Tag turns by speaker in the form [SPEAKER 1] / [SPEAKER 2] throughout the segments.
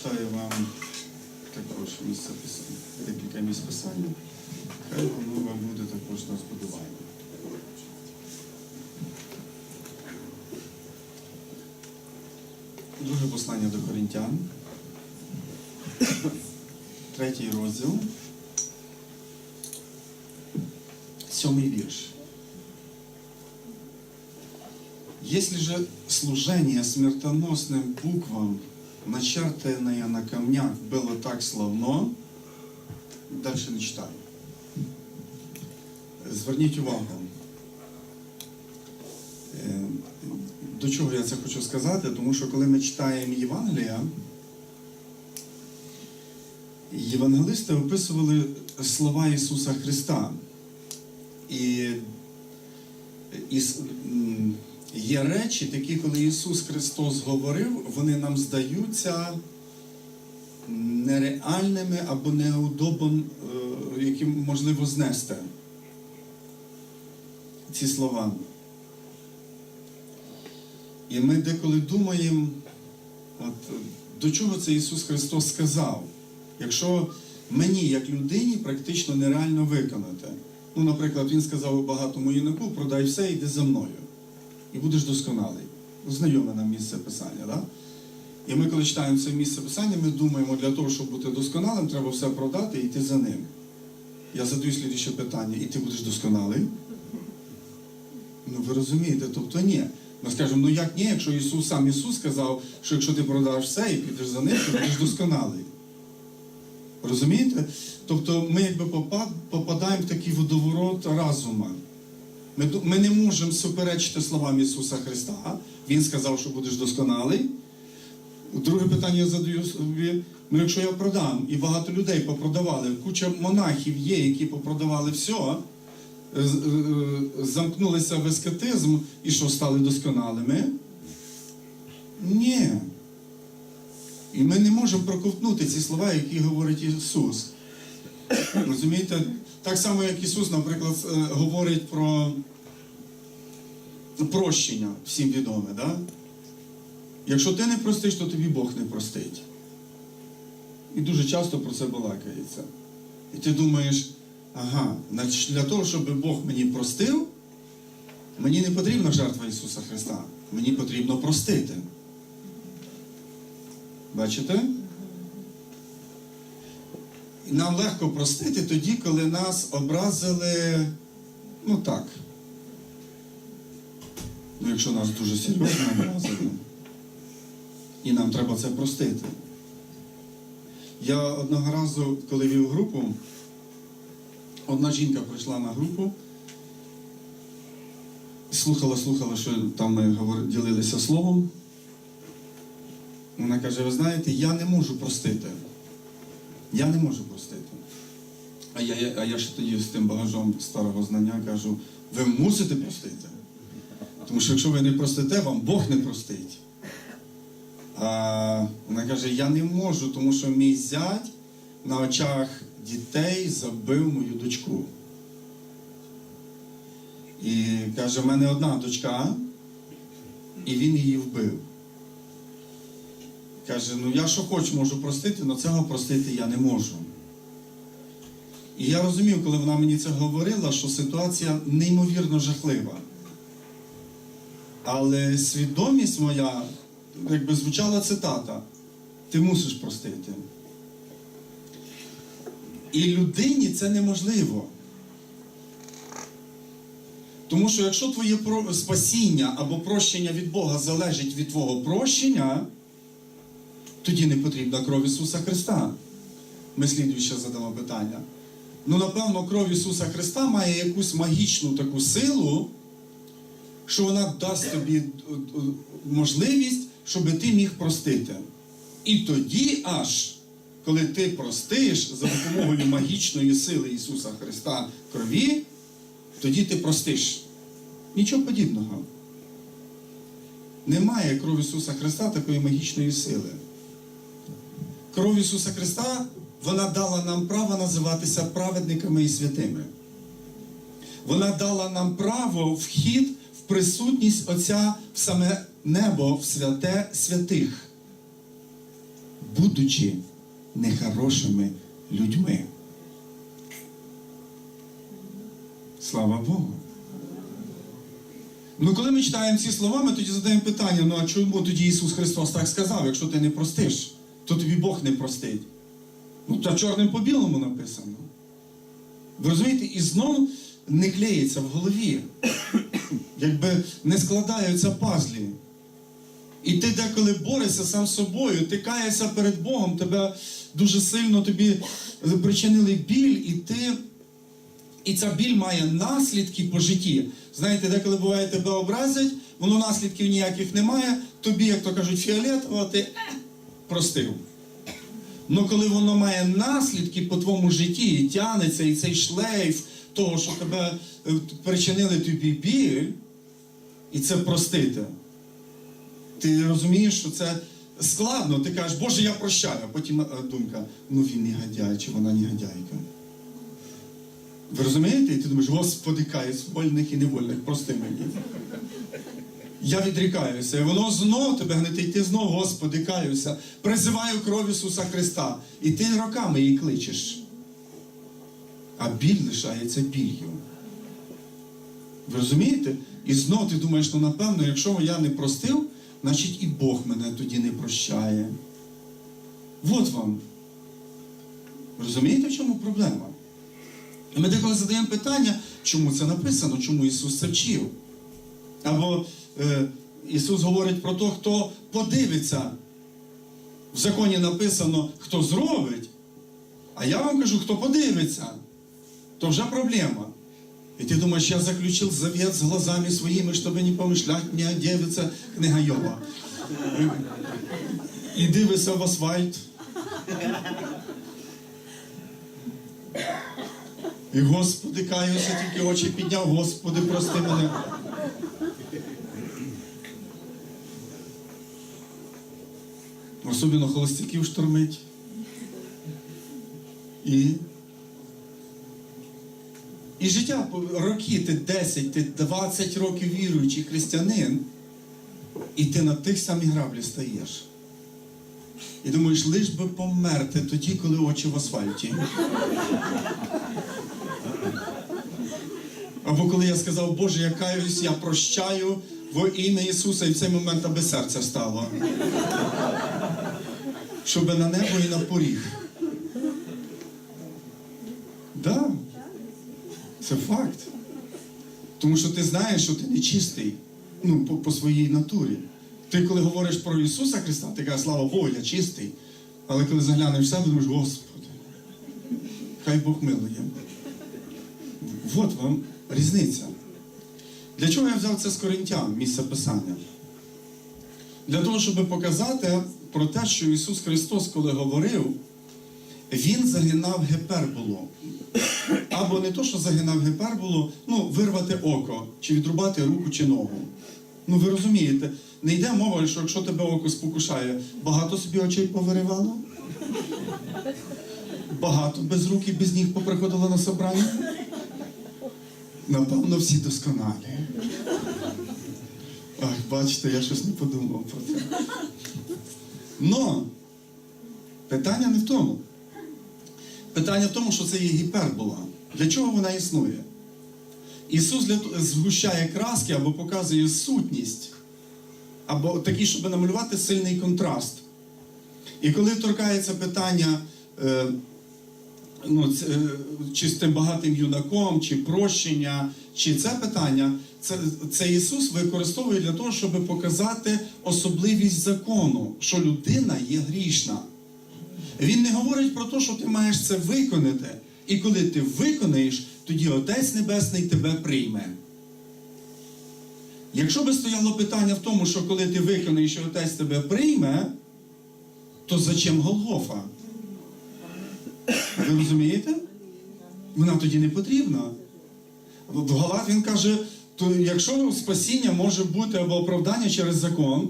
[SPEAKER 1] прочитаю вам також місце писання, декілька місць писання. Хай воно вам буде також на збудування. Друге послання до Коринтян. Третій розділ. Сьомий вірш. Если же служение смертоносным буквам, начертанное на камнях, было так славно, дальше не читаю. Зверніть увагу. Е, До чого я це хочу сказати? Тому що коли ми читаємо Євангелія, євангелисти описували слова Ісуса Христа. І, і є речі, такі, коли Ісус Христос говорив, вони нам здаються нереальними або неудобом, е, яким можливо знести ці слова. І ми деколи думаємо, от, до чого це Ісус Христос сказав, якщо мені, як людині, практично нереально виконати. Ну, наприклад, Він сказав багатому юнаку, продай все, йди за мною. І будеш досконалий. Знайоме нам місце писання, да? І ми, коли читаємо це місце писання, ми думаємо, для того, щоб бути досконалим, треба все продати і йти за ним. Я задаю слідуюче питання, і ти будеш досконалий? Ну ви розумієте, тобто ні. Ми скажемо, ну як ні, якщо Ісус сам Ісус сказав, що якщо ти продаш все і підеш за ним, то будеш досконалий. Розумієте? Тобто ми якби попадаємо в такий водоворот разума. Ми, ми не можемо суперечити словам Ісуса Христа. Він сказав, що будеш досконалий. Друге питання я задаю собі: ну якщо я продам, і багато людей попродавали, куча монахів є, які попродавали все, е, е, замкнулися в ескетизм і що стали досконалими? Ні. І ми не можемо проковтнути ці слова, які говорить Ісус. Розумієте? Так само, як Ісус, наприклад, е, говорить про прощення, всім відоме, да? Якщо ти не простиш, то тобі Бог не простить. І дуже часто про це балакається. І ти думаєш, ага, для того, щоб Бог мені простив, мені не потрібна жертва Ісуса Христа. Мені потрібно простити. Бачите? Нам легко простити тоді, коли нас образили, ну так. Ну, якщо нас дуже серйозно образили. І нам треба це простити. Я одного разу, коли вів групу, одна жінка прийшла на групу, слухала, слухала, що там ми ділилися словом. Вона каже: ви знаєте, я не можу простити. Я не можу простити. А я, я- а я ж тоді з тим багажом старого знання кажу: ви мусите простити. Тому що якщо ви не простите, вам Бог не простить. А вона каже: я не можу, тому що мій зять на очах дітей забив мою дочку. І каже, в мене одна дочка, і він її вбив. Каже, ну я що хочу, можу простити, але цього простити я не можу. І я розумів, коли вона мені це говорила, що ситуація неймовірно жахлива. Але свідомість моя, якби звучала цитата, ти мусиш простити. І людині це неможливо. Тому що якщо твоє спасіння або прощення від Бога залежить від твого прощення, тоді не потрібна кров Ісуса Христа. Ми слідуюче задамо питання. Ну, напевно, кров Ісуса Христа має якусь магічну таку силу, що вона дасть тобі е, е, можливість, щоб ти міг простити. І тоді аж, коли ти простиш за допомогою магічної сили Ісуса Христа крові, тоді ти простиш. Нічого подібного. Немає кров Ісуса Христа такої магічної сили. Кров Ісуса Христа, вона дала нам право називатися праведниками і святими. Вона дала нам право вхід в присутність Отця в саме небо, в святе святих. будучи нехорошими людьми. Слава Богу. Ну, коли ми читаємо ці слова, ми тоді задаємо питання: ну а чому тоді Ісус Христос так сказав, якщо ти не простиш, то тобі Бог не простить. Ну, та чорним по білому написано. Ви розумієте, і знову не клеїться в голові. Якби не складаються пазлі. І ти деколи борешся сам з собою, ти каєшся перед Богом, тебе дуже сильно тобі причинили біль, і ти. І ця біль має наслідки по житті. Знаєте, деколи буває тебе образять, воно наслідків ніяких немає, тобі, як то кажуть, фіолетово, ти простив. Ну коли воно має наслідки по твоєму житті, і тянеться, і цей шлейф того, що тебе е, причинили тобі біль, і це простити. Ти розумієш, що це складно. Ти кажеш, Боже, я прощаю. А потім е, думка, ну він негодяй, чи вона негодяйка. Ви розумієте? І ти думаєш, Господи, каюсь, вольних і невольних, прости мені. Я відрікаюся, і воно знов тебе гнетить, ти знов, Господи, каюся, призиваю кров Ісуса Христа. І ти роками її кличеш. А біль лишається біллю. Ви розумієте? І знов ти думаєш, ну напевно, якщо я не простив, значить і Бог мене тоді не прощає. От вам. Розумієте, в чому проблема? І ми деколи задаємо питання, чому це написано, чому Ісус це вчив. Або Ісус говорить про те, хто подивиться. В законі написано, хто зробить. А я вам кажу, хто подивиться, то вже проблема. І ти думаєш, я заключив завет з глазами своїми, щоб не помишлять, не одевиться книга Йова. І дивишся в асфальт. І Господи, каюся, тільки очі підняв, Господи, прости мене. Особливо холостяків штормить. І. І життя роки, ти 10, ти 20 років віруючий християнин, і ти на тих самих граблі стаєш. І думаєш, лиш би померти тоді, коли очі в асфальті. Або коли я сказав, Боже, я каюсь, я прощаю во ім'я Ісуса, і в цей момент аби серце стало. Щоб на небо і на поріг. Да. Це факт. Тому що ти знаєш, що ти нечистий ну, по, по своїй натурі. Ти коли говориш про Ісуса Христа, ти кажеш, слава Богу, я чистий. Але коли заглянеш в себе, думаєш, Господи, хай Бог милує. От вам різниця. Для чого я взяв це з Коринтян, місце писання? Для того, щоб показати про те, що Ісус Христос, коли говорив, Він загинав гіперболу. Або не то, що загинав гіперболу, ну, вирвати око, чи відрубати руку чи ногу. Ну, ви розумієте, не йде мова, що якщо тебе око спокушає, багато собі очей повиривало? Багато без рук і без ніг поприходило на собрання? Напевно, всі досконалі. Ах, бачите, я щось не подумав про це. Но питання не в тому. Питання в тому, що це є гіпербола. Для чого вона існує? Ісус згущає краски або показує сутність, або такий, щоб намалювати сильний контраст. І коли торкається питання, е, ну, е, чи з тим багатим юнаком, чи прощення, чи це питання, це, це Ісус використовує для того, щоб показати особливість закону, що людина є грішна. Він не говорить про те, що ти маєш це виконати. І коли ти виконаєш, тоді Отець Небесний тебе прийме. Якщо би стояло питання в тому, що коли ти виконаєш, і Отець тебе прийме, то зачем Голгофа? Ви розумієте? Вона тоді не потрібна. В Галат він каже, то якщо спасіння може бути або оправдання через закон,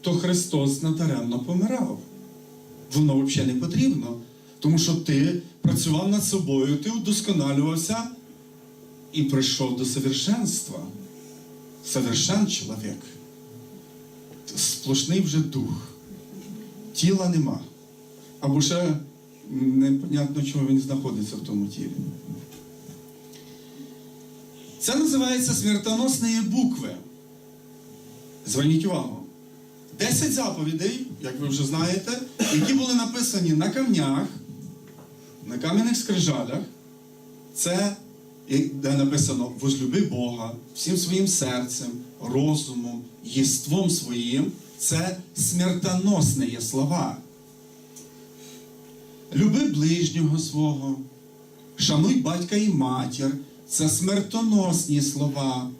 [SPEAKER 1] то Христос надаремно помирав. Воно взагалі не потрібно. Тому що ти працював над собою, ти удосконалювався і прийшов до совершенства. Совершен чоловік. Сплошний вже дух. Тіла нема. або ще непонятно, чого він знаходиться в тому тілі. Це називається смертоносні букви. Зверніть увагу. Десять заповідей, як ви вже знаєте, які були написані на камнях, на кам'яних скрижалях. Це де написано возлюби Бога всім своїм серцем, розумом, єством своїм. Це смертоносні є слова. Люби ближнього свого, шануй батька і матір. Це смертоносні слова.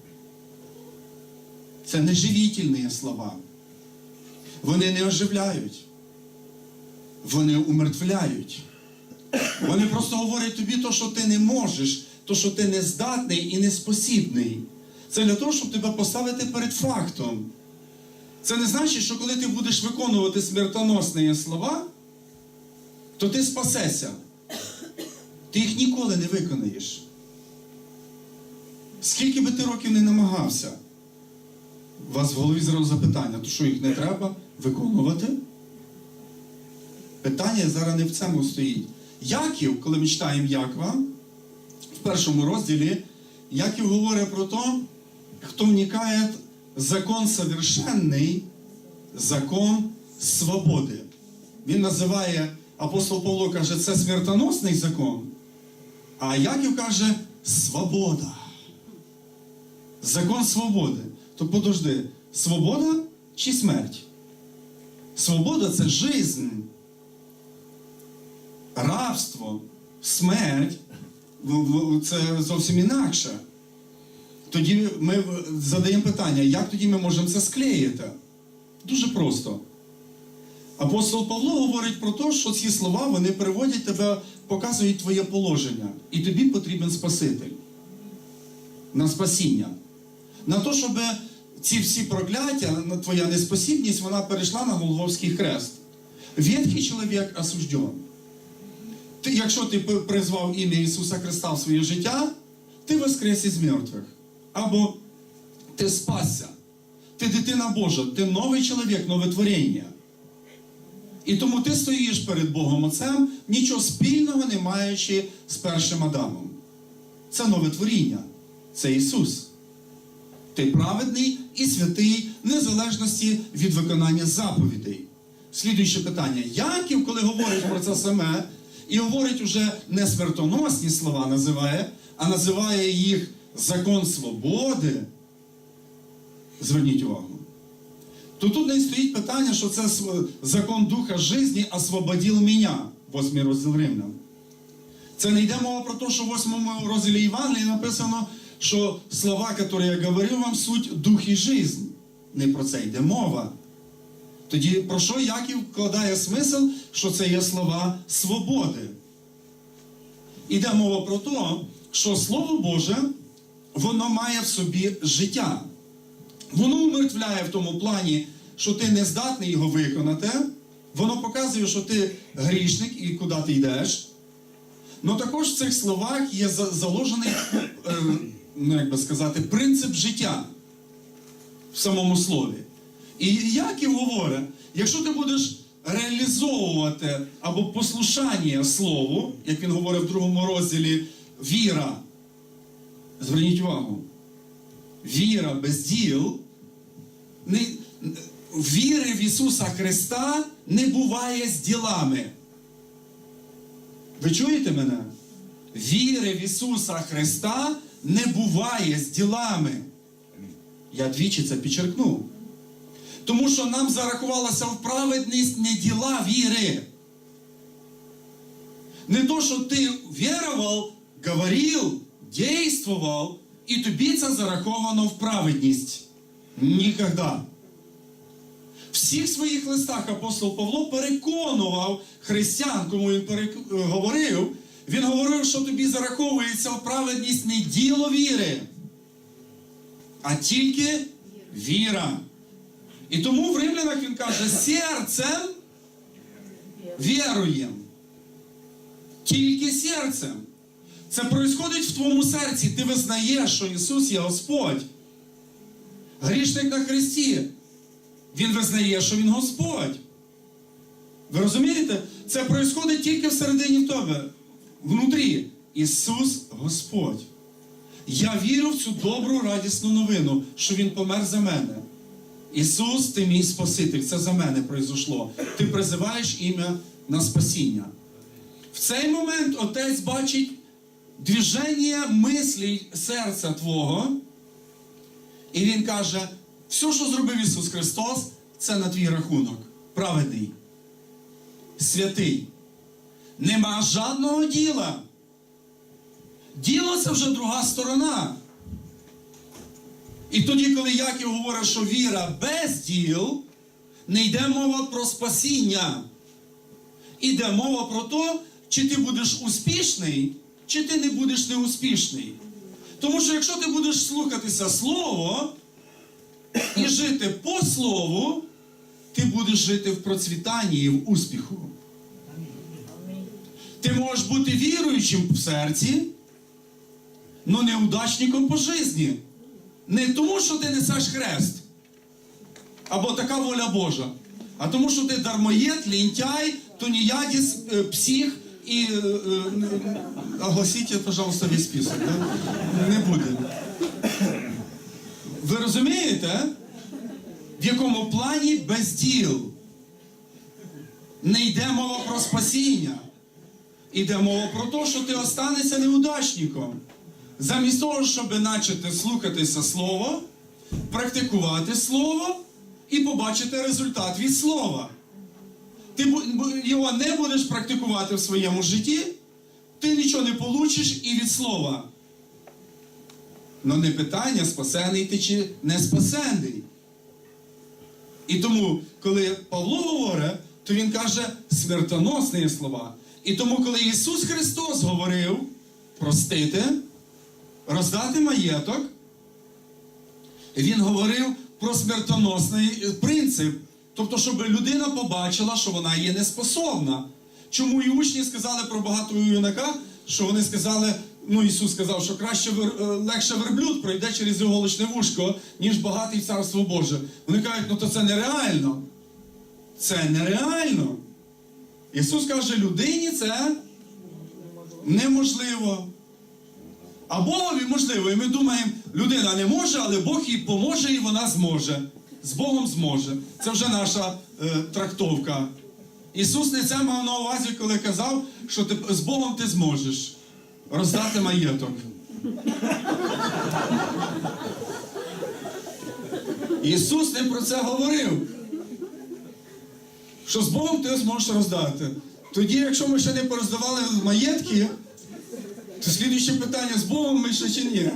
[SPEAKER 1] Це неживітельні слова. Вони не оживляють. Вони умертвляють. Вони просто говорять тобі то, що ти не можеш, то, що ти не здатний і не спосібний. Це для того, щоб тебе поставити перед фактом. Це не значить, що коли ти будеш виконувати смертоносні слова, то ти спасешся. Ти їх ніколи не виконаєш. Скільки би ти років не намагався, у вас в голові зразу запитання, то що їх не треба виконувати? Питання зараз не в цьому стоїть. Яків, коли ми читаємо Якова, в першому розділі, Яків говорить про те, хто вникає закон совершенний, закон свободи. Він називає, апостол Павло каже, це смертоносний закон. А Яків каже свобода. Закон свободи. То подожди, свобода чи смерть? Свобода це жизнь. Рабство, смерть це зовсім інакше. Тоді ми задаємо питання, як тоді ми можемо це склеїти? Дуже просто. Апостол Павло говорить про те, що ці слова вони переводять тебе, показують твоє положення. І тобі потрібен Спаситель. На спасіння. На те, щоб ці всі прокляття, твоя неспосібність, вона перейшла на Голговський хрест. Ветхий чоловік осужден. Ти, якщо ти призвав ім'я Ісуса Христа в своє життя, ти воскрес із мертвих. Або ти спасся. Ти дитина Божа, ти новий чоловік, нове творіння. І тому ти стоїш перед Богом Отцем, нічого спільного не маючи з першим Адамом. Це нове творіння. Це Ісус. Ти праведний і святий, незалежності від виконання заповідей. Слідуюче питання. Яків, коли говорить про це саме, і говорить уже не смертоносні слова називає, а називає їх закон свободи. Зверніть увагу. То тут не стоїть питання, що це закон Духа житті освободив мене, восьмий розділ Римлян. Це не йде мова про те, що в восьмому розділі Євангелії написано, що слова, які я говорив вам, суть дух і жизнь. Не про це йде мова. Тоді про що Яків вкладає смисл, що це є слова свободи? Іде мова про те, що Слово Боже, воно має в собі життя. Воно умертвляє в тому плані, що ти не здатний його виконати. Воно показує, що ти грішник і куди ти йдеш. Ну також в цих словах є заложений, е, ну як би сказати, принцип життя в самому слові. І Яків говорить, якщо ти будеш реалізовувати або послушання слову, як він говорить в другому розділі, віра, зверніть увагу, віра без діл, не, віри в Ісуса Христа не буває з ділами. Ви чуєте мене? Віри в Ісуса Христа не буває з ділами. Я двічі це підчеркнув. Тому що нам зарахувалася в праведність не діла віри. Не то, що ти вірував, говорив, дійствував, і тобі це зараховано в праведність. Ніколи. В всіх своїх листах апостол Павло переконував християн, кому він говорив, він говорив, що тобі зараховується в праведність не діло віри, а тільки віра. І тому в римлянах він каже, серцем віруєм. Тільки серцем. Це происходить в твоєму серці. Ти визнаєш, що Ісус є Господь. Грішник на Христі. Він визнає, що Він Господь. Ви розумієте? Це відбувається тільки всередині в тебе, внутрі. Ісус Господь. Я вірю в цю добру радісну новину, що Він помер за мене. Ісус, ти мій Спаситель, це за мене произошло. Ти призиваєш ім'я на спасіння. В цей момент Отець бачить движення мислі серця Твого, і Він каже: все, що зробив Ісус Христос, це на твій рахунок. Праведний, святий. Нема жодного діла. Діло це вже друга сторона. І тоді, коли Яків говорить, що віра без діл, не йде мова про спасіння. Іде мова про те, чи ти будеш успішний, чи ти не будеш неуспішний. Тому що якщо ти будеш слухатися Слово і жити по Слову, ти будеш жити в процвітанні і в успіху. Ти можеш бути віруючим в серці, але неудачником по житті. Не тому, що ти несеш хрест, або така воля Божа, а тому, що ти дармоєд, лінтяй, туніядіс, е, псих і е, е, огласіть, пожалуйста, весь список. Да? Не буде. Ви розумієте, в якому плані без діл? Не йде мова про спасіння. Іде мова про те, що ти останешся неудачником. Замість того, щоб почати слухатися Слово, практикувати Слово і побачити результат від Слова. Ти його не будеш практикувати в своєму житті, ти нічого не получиш і від Слова. Но не питання, спасений ти чи не спасений. І тому, коли Павло говорить, то він каже смертоносні слова. І тому, коли Ісус Христос говорив простити, роздати маєток, Він говорив про смертоносний принцип. Тобто, щоб людина побачила, що вона є неспособна. Чому і учні сказали про багатого юнака, що вони сказали, ну Ісус сказав, що краще е, легше верблюд пройде через іголочне вушко, ніж багатий царство Боже. Вони кажуть, ну то це нереально. Це нереально. Ісус каже, людині це неможливо. А Богові можливо. І ми думаємо, людина не може, але Бог їй поможе і вона зможе. З Богом зможе. Це вже наша е, трактовка. Ісус не це мав на увазі, коли казав, що ти, з Богом ти зможеш роздати маєток. Ісус не про це говорив. Що з Богом ти зможеш роздати. Тоді, якщо ми ще не пороздавали маєтки, то слідуюче питання з Богом ми ще чи ні?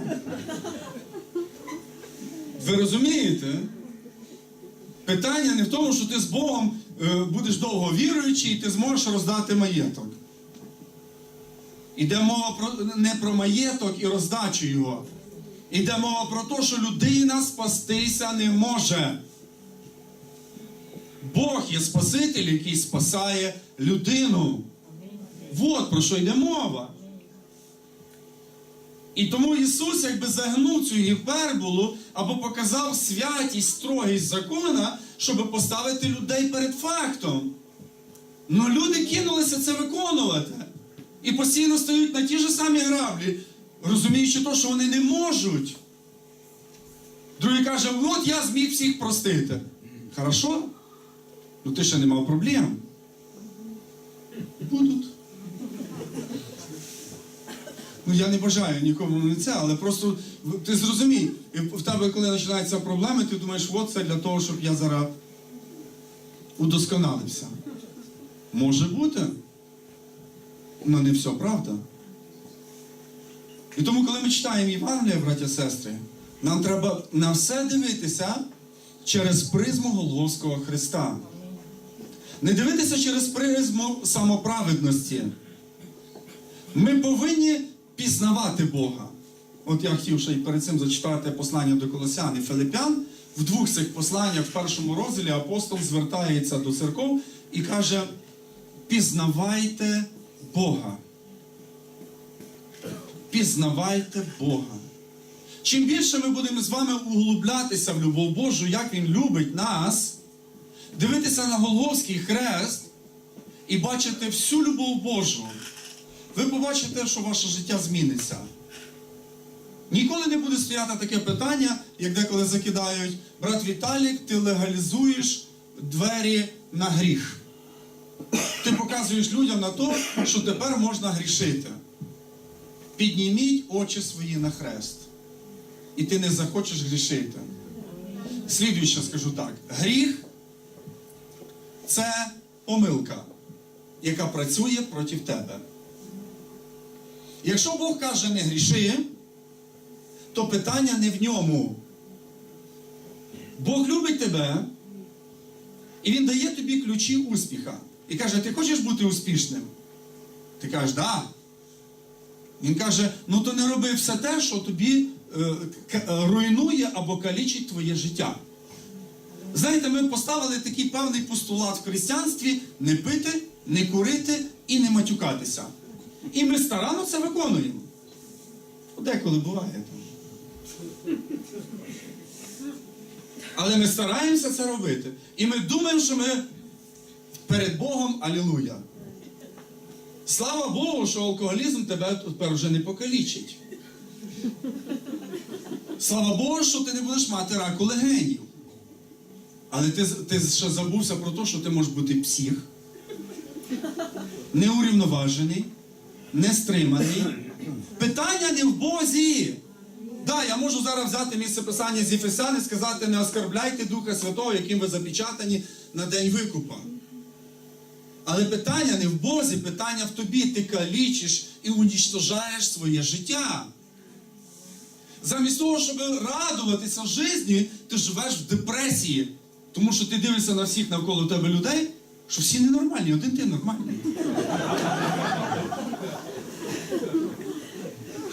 [SPEAKER 1] Ви розумієте? Питання не в тому, що ти з Богом е, будеш довго віруючий і ти зможеш роздати маєток. Іде мова про, не про маєток і роздачу його. Іде мова про те, що людина спастися не може. Бог є Спаситель, який спасає людину. От про що йде мова. І тому Ісус якби загнув цю гіперболу або показав святість, строгість закона, щоб поставити людей перед фактом. Ну люди кинулися це виконувати. І постійно стають на ті ж самі граблі, розуміючи то, що вони не можуть. Другий каже, от я зміг всіх простити. Хорошо? Ну ти ще не мав проблем. Будуть. Ну я не бажаю нікому не це, але просто ти зрозумій, в тебе, коли починаються проблеми, ти думаєш, от це для того, щоб я зараз удосконалився. Може бути. але не все правда. І тому, коли ми читаємо Євангелія, браття сестри, нам треба на все дивитися через призму Голгофського Христа. Не дивитися через призму самоправедності. Ми повинні пізнавати Бога. От я хотів ще й перед цим зачитати послання до Колосян і Филипян. В двох цих посланнях, в першому розділі апостол звертається до церков і каже: пізнавайте Бога. Пізнавайте Бога. Чим більше ми будемо з вами углублятися в любов Божу, як Він любить нас, дивитися на Голговський хрест, і бачите всю любов Божу, ви побачите, що ваше життя зміниться. Ніколи не буде стояти таке питання, як деколи закидають, брат Віталік, ти легалізуєш двері на гріх. Ти показуєш людям на те, що тепер можна грішити. Підніміть очі свої на хрест. І ти не захочеш грішити. Слідуюче скажу так: гріх це помилка, яка працює проти тебе. Якщо Бог каже не гріши, то питання не в ньому. Бог любить тебе, і Він дає тобі ключі успіха. І каже, ти хочеш бути успішним? Ти кажеш, да. Він каже: ну то не роби все те, що тобі е, е, руйнує або калічить твоє життя. Знаєте, ми поставили такий певний постулат в християнстві не пити, не курити і не матюкатися. І ми старанно це виконуємо. Деколи буває. Але ми стараємося це робити. І ми думаємо, що ми перед Богом алілуя. Слава Богу, що алкоголізм тебе тепер вже не покалічить. Слава Богу, що ти не будеш мати раку легенів. Але ти, ти ще забувся про те, що ти можеш бути псих, неурівноважений, нестриманий. Питання не в Бозі. Да, я можу зараз взяти місце писання з Єфесян і сказати, не оскорбляйте Духа Святого, яким ви запечатані на день викупа. Але питання не в Бозі, питання в тобі. Ти калічиш і унічтожаєш своє життя. Замість того, щоб радуватися житті, ти живеш в депресії. Тому що ти дивишся на всіх навколо тебе людей, що всі ненормальні, один ти нормальний.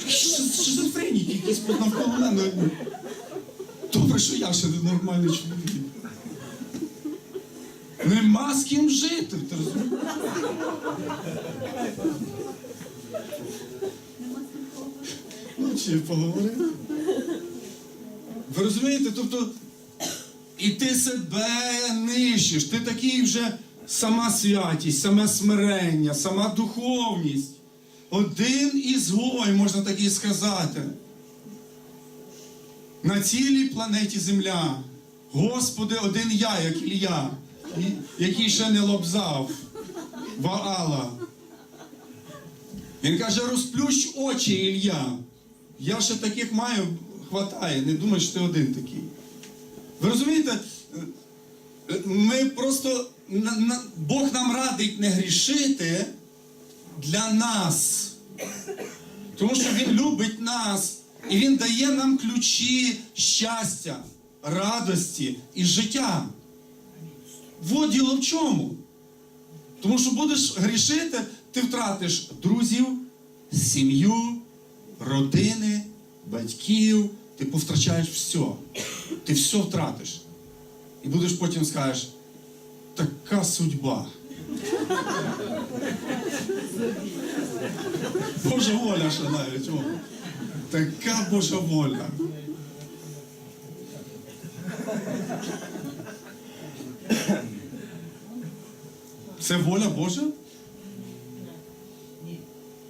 [SPEAKER 1] Ши- Шизофреніки якісь навколо мене. Добре, що я ще не нормальний чоловік. Нема з ким жити, ти розумієш? Ну, чи поговорити? Ви розумієте? Тобто, і ти себе нищиш, ти такий вже сама святість, саме смирення, сама духовність. Один ізгой, можна так і сказати. На цілій планеті Земля. Господи, один я, як Ілля, який ще не лобзав Ваала. Він каже, розплющ очі, Ілля. Я ще таких маю, хватає, не думай, що ти один такий. Ви розумієте, ми просто Бог нам радить не грішити для нас. Тому що Він любить нас і Він дає нам ключі щастя, радості і життя. Вот діло в чому. Тому що будеш грішити, ти втратиш друзів, сім'ю, родини, батьків, ти повтрачаєш все. Ти все втратиш. І будеш потім скажеш, така судьба. Божа воля ще навіть. О. Така Божа воля. Це воля Божа?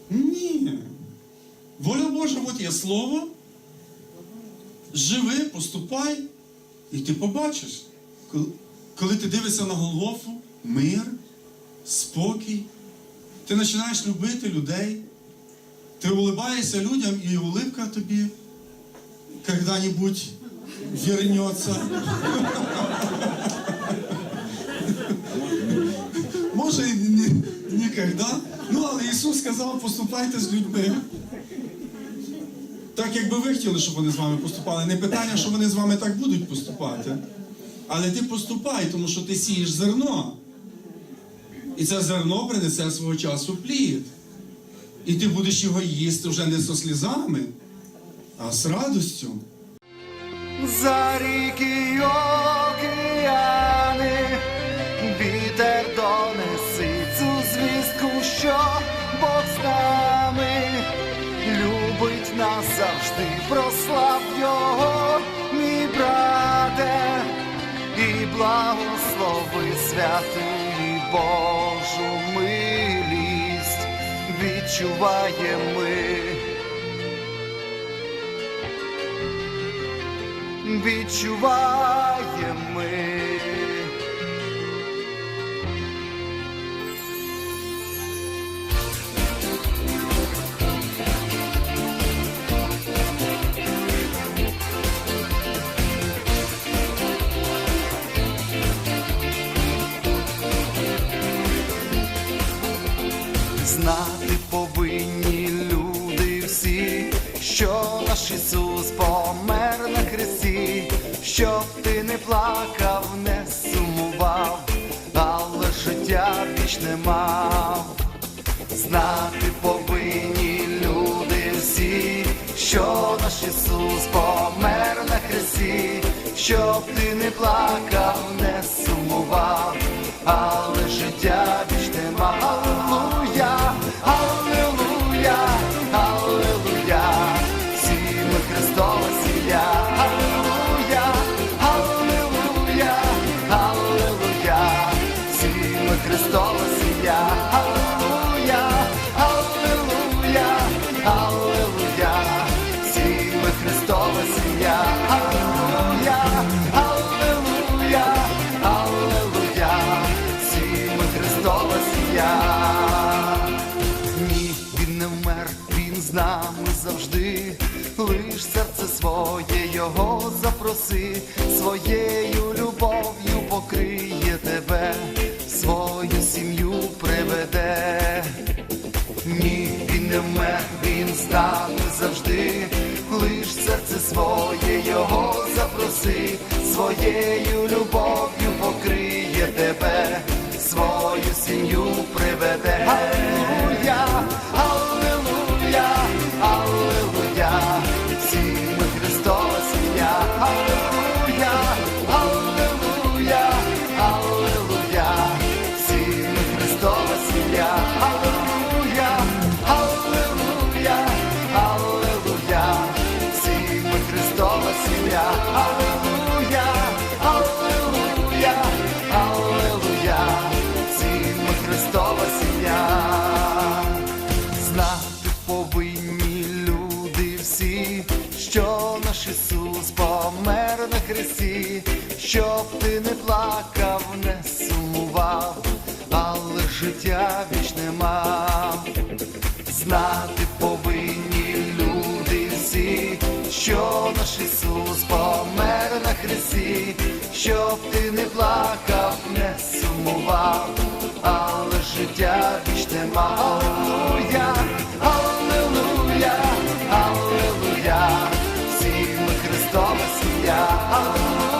[SPEAKER 1] Ні. Воля Божа, от є слово. Живи, поступай, і ти побачиш. Коли, ти дивишся на Голгофу, мир, спокій, ти починаєш любити людей, ти улыбаєшся людям, і улыбка тобі когда-нибудь вернется. Може, і ніколи. Ну, але Ісус сказав, поступайте з людьми. Так, якби ви хотіли, щоб вони з вами поступали. Не питання, що вони з вами так будуть поступати. Але ти поступай, тому що ти сієш зерно. І це зерно принесе свого часу плід. І ти будеш його їсти вже не зі слізами, а з радістю.
[SPEAKER 2] За ріки океани, вітер донеси цю звістку, що Бог з нами завжди, прослав його, мій брате, і благослови святий Божу милість відчуваємо ми. Відчуваємо ми. Знати повинні люди всі, що наш Ісус помер на хресті, щоб ти не плакав, не сумував, але життя вічне мав. Знати повинні люди всі, що наш Ісус помер на хресті, щоб ти не плакав, не його запроси, своєю любов'ю покриє тебе, свою сім'ю приведе. Ні, він не вмер, він нами завжди. Лиш серце своє його запроси, своєю любов'ю покриє тебе, свою сім'ю приведе. Аллилуйя, Аллилуйя, Аллилуйя, щоб ти не плакав, не сумував, але життя вічне мав. Знати повинні люди всі, що наш Ісус помер на хресті, щоб ти не плакав, не сумував, але життя вічне мав. Аллилуйя, Аллилуйя, Аллилуйя, всі ми Христова сім'я.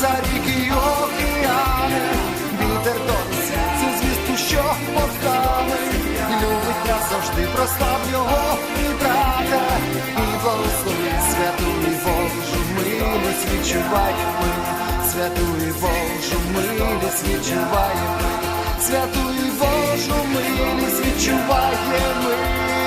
[SPEAKER 2] За ріки й океани, вітер донесе цю звістку, що повстали, любить нас завжди, прослав його, мій брате, і благослови святу і Божу милість відчуваємо ми, святу і Божу милість відчуваємо ми, святу і Божу милість відчуваємо.